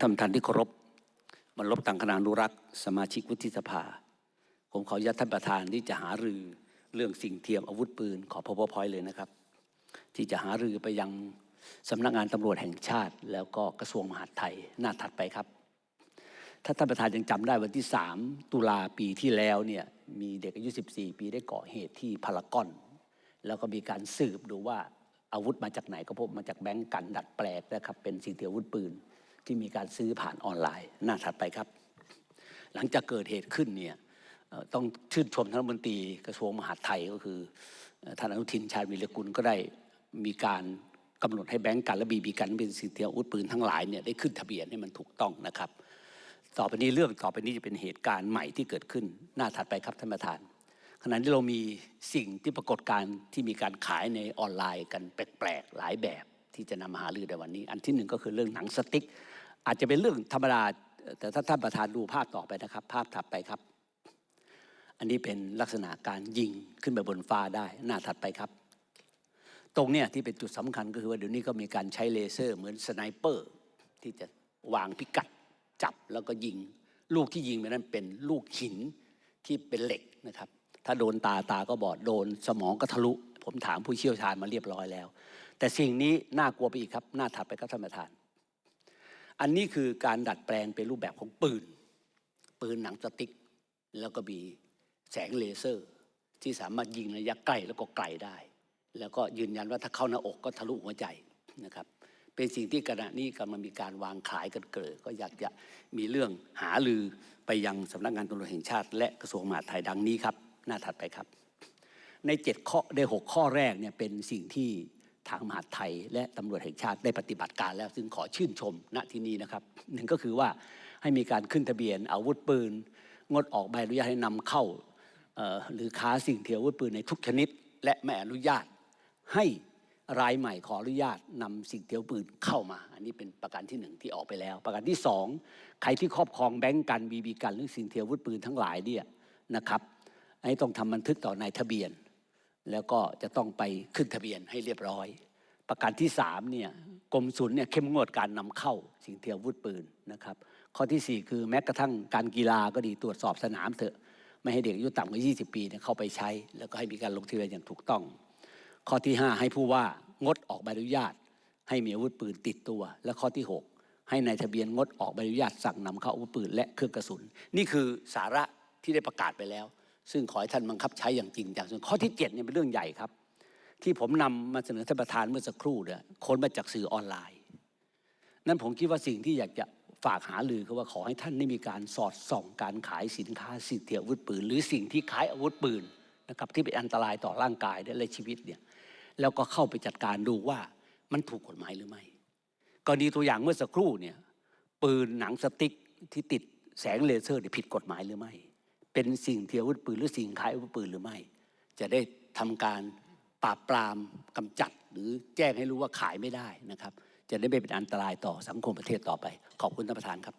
ท่านประธานที่เคารพบรรลบต่างคณะอนุรักษ์ สมาชิกวุฒิสภา ผมขออนุญาตท่านประธานที่จะหารือเรื่องสิ่งเทียมอาวุธปืนขอพบพอยเลยนะครับ ที่จะหารือไปยังสำนักงานตำรวจแห่งชาติ แล้วก็กระทรวงมหาดไทยหน้าถัดไปครับ ถ้าท่านประธานยังจำได้วันที่ 3 ตุลาปีที่แล้วเนี่ยมีเด็กอายุ 14 ปีได้ก่อเหตุที่พารากอน แล้วก็มีการสืบดูว่าอาวุธมาจากไหนก็พบมาจากแบงก์กันดัดแปลงนะครับเป็นสิ่งเทียมอาวุธปืน ที่มีการซื้อผ่านออนไลน์ หน้าถัดไปครับ หลังจากเกิดเหตุขึ้นเนี่ยต้องชื่นชมท่านรัฐมนตรีกระทรวงมหาดไทยก็คือท่านอนุทินชาญวิรกุลก็ได้มีการกำหนดให้แบงก์กันและบีบีกันเป็นสิ่งเทียอาวุธปืนทั้งหลายเนี่ยได้ขึ้นทะเบียนให้มันถูกต้องนะครับ ต่อไปนี้เรื่องต่อไปนี้จะเป็นเหตุการณ์ใหม่ที่เกิดขึ้นหน้าถัดไปครับท่านประธาน ขณะที่เรามีสิ่งที่ปรากฏการที่มีการขายในออนไลน์กันแปลกๆหลายแบบ ที่จะนำมาหารือในวันนี้ อันที่หนึ่งก็คือเรื่องหนังสติ๊ก อาจจะเป็นเรื่องธรรมดาแต่ถ้าท่านประธานดูภาพต่อไปนะครับ ภาพถัดไปครับ อันนี้เป็นลักษณะการยิงขึ้นไปบนฟ้าได้หน้าถัดไปครับ ตรงเนี้ยที่เป็นจุดสำคัญก็คือว่าเดี๋ยวนี้ก็มีการใช้เลเซอร์ เหมือนสไนเปอร์ ที่จะวางพิกัดจับแล้วก็ยิง ลูกที่ยิงไปนั้นเป็นลูกหินที่เป็นเหล็กนะครับ ถ้าโดนตาตาก็บอดโดนสมองก็ทะลุ ผมถามผู้เชี่ยวชาญมาเรียบร้อยแล้ว แต่สิ่งนี้น่ากลัวไปอีกครับน้าถัดไปครับท่านประธาน อันนี้คือการดัดแปลงเป็นรูปแบบของปืน ปืนหนังสติ๊ก แล้วก็มีแสงเลเซอร์ ที่สามารถยิงระยะใกล้แล้วก็ไกลได้ แล้วก็ยืนยันว่าถ้าเข้าหน้าอกก็ทะลุหัวใจนะครับเป็นสิ่งที่ขณะนี้กำลังมีการวางขายกันเกิด ก็อยากจะมีเรื่องหาลือไปยังสำนักงานตำรวจแห่งชาติ และกระทรวงมหาดไทยดังนี้ครับ หน้าถัดไปครับ ในเจ็ดข้อในหกข้อแรกเนี่ยเป็นสิ่งที่ ทางมหาไทย และตำรวจแห่งชาติได้ปฏิบัติการแล้ว ซึ่งขอชื่นชมณที่นี้นะครับหนึ่งก็คือว่าให้มีการขึ้นทะเบียนอาวุธปืน งดออกใบอนุญาตให้นำเข้าหรือค้าสิ่งเทียมอาวุธปืนในทุกชนิด และไม่อนุญาตให้รายใหม่ขออนุญาตนำสิ่งเทียมปืนเข้ามา อันนี้เป็นประการที่หนึ่งที่ออกไปแล้ว ประการที่สองใครที่ครอบครองแบงก์กันบีบีกันหรือสิ่งเทียมอาวุธปืนทั้งหลายเนี่ยนะครับให้ต้องทำบันทึกต่อนายทะเบียน แล้วก็จะต้องไปขึ้นทะเบียนให้เรียบร้อย ประการที่สามเนี่ยกรมศุลเนี่ยเข้มงวดการนำเข้าสิ่งเทียมอาวุธปืนนะครับข้อที่สี่คือแม้กระทั่งการกีฬาก็ดีตรวจสอบสนามเถอะไม่ให้เด็กอายุต่ำกว่า 20 ปีเนี่ยเข้าไปใช้ แล้วก็ให้มีการลงทะเบียนอย่างถูกต้อง ข้อที่ 5 ให้ผู้ว่างดออกใบอนุญาต ให้มีอาวุธปืนติดตัว และข้อที่ 6 ให้ในายทะเบียนงดออกใบอนุญาตสั่งนำเข้าอาวุธปืนและเครื่องกระสุน นี่คือสาระที่ได้ประกาศไปแล้ว ซึ่งขอให้ท่านบังคับใช้อย่างจริงจังส่วนข้อที่7เนี่ยเป็นเรื่องใหญ่ครับ ที่ผมนำมาเสนอท่านประธานเมื่อสักครู่เนี่ยคนมาจากสื่อออนไลน์ นั่นผมคิดว่าสิ่งที่อยากจะฝากหาลือคือว่าขอให้ท่านได้มีการสอดส่องการขายสินค้าสิ่งเทียอาวุธปืน หรือสิ่งที่คล้ายอาวุธปืนนะครับที่เป็นอันตรายต่อร่างกายและชีวิตเนี่ยแล้วก็เข้าไปจัดการดูว่ามันถูกกฎหมายหรือไม่กรณีตัวอย่างเมื่อสักครู่เนี่ยปืนหนังสติ๊กที่ติดแสงเลเซอร์เนี่ยผิดกฎหมายหรือไม่ เป็นสิ่งเทียวุธปืนหรือสิ่งขายอาวุธปืนหรือไม่ จะได้ทำการปราบปรามกำจัด หรือแจ้งให้รู้ว่าขายไม่ได้นะครับ จะได้ไม่เป็นอันตรายต่อสังคมประเทศต่อไป ขอบคุณท่านประธานครับ